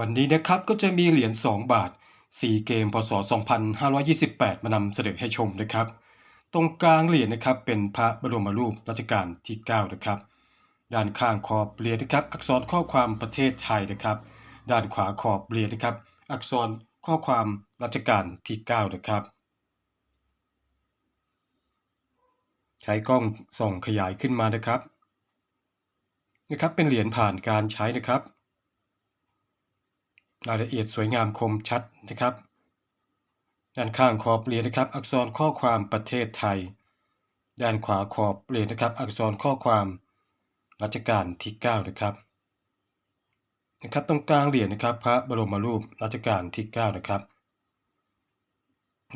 วันนี้นะครับก็จะมีเหรียญ 2 บาท 4 เกมพศ 2528 มานำเสนอให้ชมนะครับ ตรงกลางเหรียญนะครับเป็นพระบรมรูปรัชกาลที่ 9 นะครับ ด้านข้างขอบเหรียญนะครับ อักษรข้อความประเทศไทยนะครับ ด้านขวาขอบเหรียญนะครับ อักษรข้อความรัชกาลที่ 9 นะครับ ใช้กล้องส่องขยายขึ้นมานะครับนะครับเป็นเหรียญผ่านการใช้นะครับ รายละเอียดสวยงามคมชัดนะครับ ด้านข้างขอบเหรียญนะครับ อักษรข้อความประเทศไทย ด้านขวาขอบเหรียญนะครับ อักษรข้อความรัชกาลที่9นะครับนะครับตรงกลางเหรียญนะครับ พระบรมรูปรัชกาลที่9นะครับ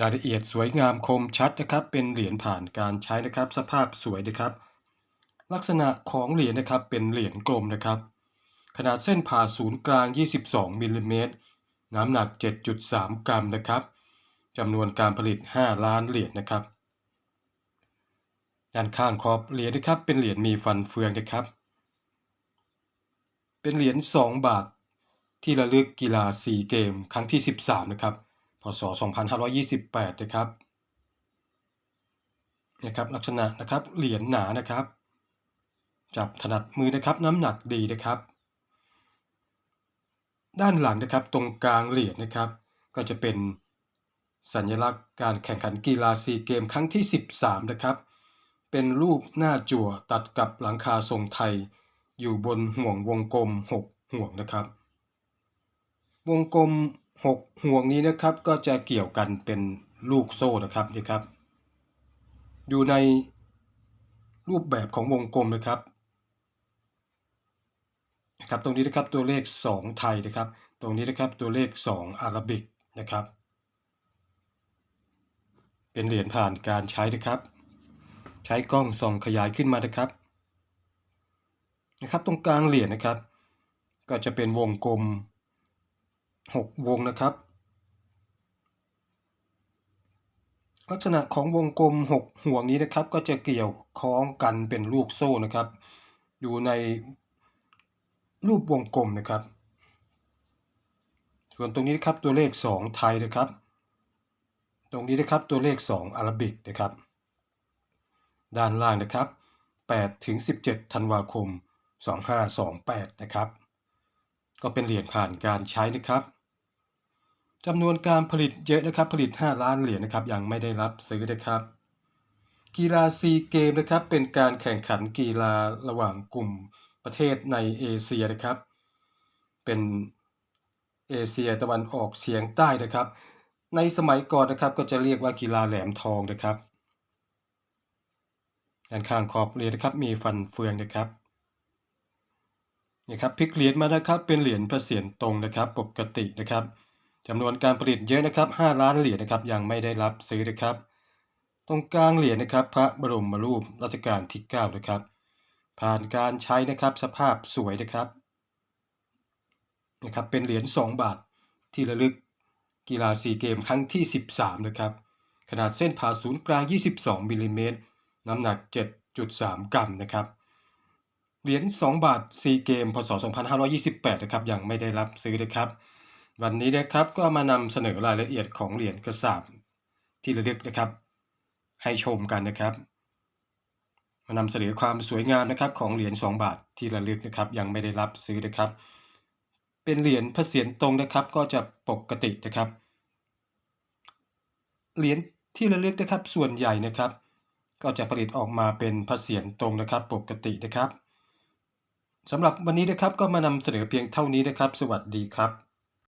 รายละเอียดสวยงามคมชัดนะครับ เป็นเหรียญผ่านการใช้นะครับ สภาพสวยนะครับ ลักษณะของเหรียญนะครับเป็นเหรียญกลมนะครับ ขนาดเส้นผ่าศูนย์กลาง 22มิลลิเมตรน้ำหนัก 7.3 กรัมนะครับจำนวนการผลิต 5 ล้านเหรียญนะครับ ด้านข้างขอบเหรียญนะครับ เป็นเหรียญมีฟันเฟืองนะครับ เป็นเหรียญ 2 บาทที่ระลึกกีฬาซีเกม ครั้งที่ 13 นะครับ พศ 2528 นะครับนะครับลักษณะนะครับเหรียญหนานะครับ จับถนัดมือนะครับน้ำหนักดีนะครับ ด้านหลังนะครับตรงกลางเหรียญนะครับ ก็จะเป็นสัญลักษณ์การแข่งขันกีฬาซีเกมครั้งที่ 13 นะครับ เป็นรูปหน้าจั่วตัดกับหลังคาทรงไทย อยู่บนห่วงวงกลม 6 ห่วงนะครับ วงกลม 6 ห่วงนี้นะครับก็จะเกี่ยวกันเป็นลูกโซ่นะครับนี่ครับ อยู่ในรูปแบบของวงกลมนะครับ นะครับตรงนี้นะครับตัวเลข 2 ไทยนะครับ ตรงนี้นะครับตัวเลข 2 อาราบิกนะครับ เป็นเหรียญผ่านการใช้นะครับ ใช้กล้องส่องขยายขึ้นมานะครับนะครับตรงกลางเหรียญนะครับ ก็จะเป็นวงกลม 6 วงนะครับ ลักษณะของวงกลม 6 ห่วงนี้นะครับ ก็จะเกี่ยวคล้องกันเป็นลูกโซ่นะครับ อยู่ใน รูปวงกลมนะครับ ส่วนตรงนี้นะครับตัวเลข 2 ไทยนะครับ ตรงนี้นะครับตัวเลข 2 อารบิกนะครับ ด้านล่างนะครับ8ถึง17 ธันวาคม 2528 นะครับ ก็เป็นเหรียญผ่านการใช้นะครับจำนวนการผลิตเยอะนะครับ ผลิต 5 ล้านเหรียญนะครับ ยังไม่ได้รับซื้อนะครับ กีฬาซีเกมนะครับ เป็นการแข่งขันกีฬาระหว่างกลุ่ม ประเทศในเอเชียนะครับ เป็นเอเชียตะวันออกเฉียงใต้นะครับ ในสมัยก่อนนะครับก็จะเรียกว่ากีฬาแหลมทองนะครับด้านข้างขอบเหรียญนะครับมีฟันเฟืองนะครับนี่ครับพลิกเหรียญมานะครับเป็นเหรียญพระเศียรตรงนะครับ ปกตินะครับจำนวนการผลิตเยอะนะครับ 5 ล้านเหรียญนะครับยังไม่ได้รับซื้อนะครับ ตรงกลางเหรียญนะครับ พระบรมรูปรัชกาลที่ 9 นะครับ ผ่านการใช้นะครับสภาพสวยนะครับนะครับ เป็นเหรียญ 2 บาทที่ระลึกกีฬาซีเกมครั้งที่ 13 นะครับ ขนาดเส้นผ่าศูนย์กลาง 22มิลลิเมตรน้ำหนัก 7.3 กรัมนะครับ เหรียญ 2 บาทซีเกมพศ 2528 นะครับ ยังไม่ได้รับซื้อนะครับ วันนี้นะครับก็มานำเสนอรายละเอียดของเหรียญกระสาบที่ระลึกนะครับ ให้ชมกันนะครับ มานำเสนอความสวยงามนะครับของเหรียญ2 บาทที่ระลึกนะครับ ยังไม่ได้รับซื้อนะครับ เป็นเหรียญพระเศียรตรงนะครับ ก็จะปกตินะครับ เหรียญที่ระลึกนะครับส่วนใหญ่นะครับ ก็จะผลิตออกมาเป็นพระเศียรตรงนะครับ ปกตินะครับสำหรับวันนี้นะครับก็มานำเสนอเพียงเท่านี้นะครับ สวัสดีครับ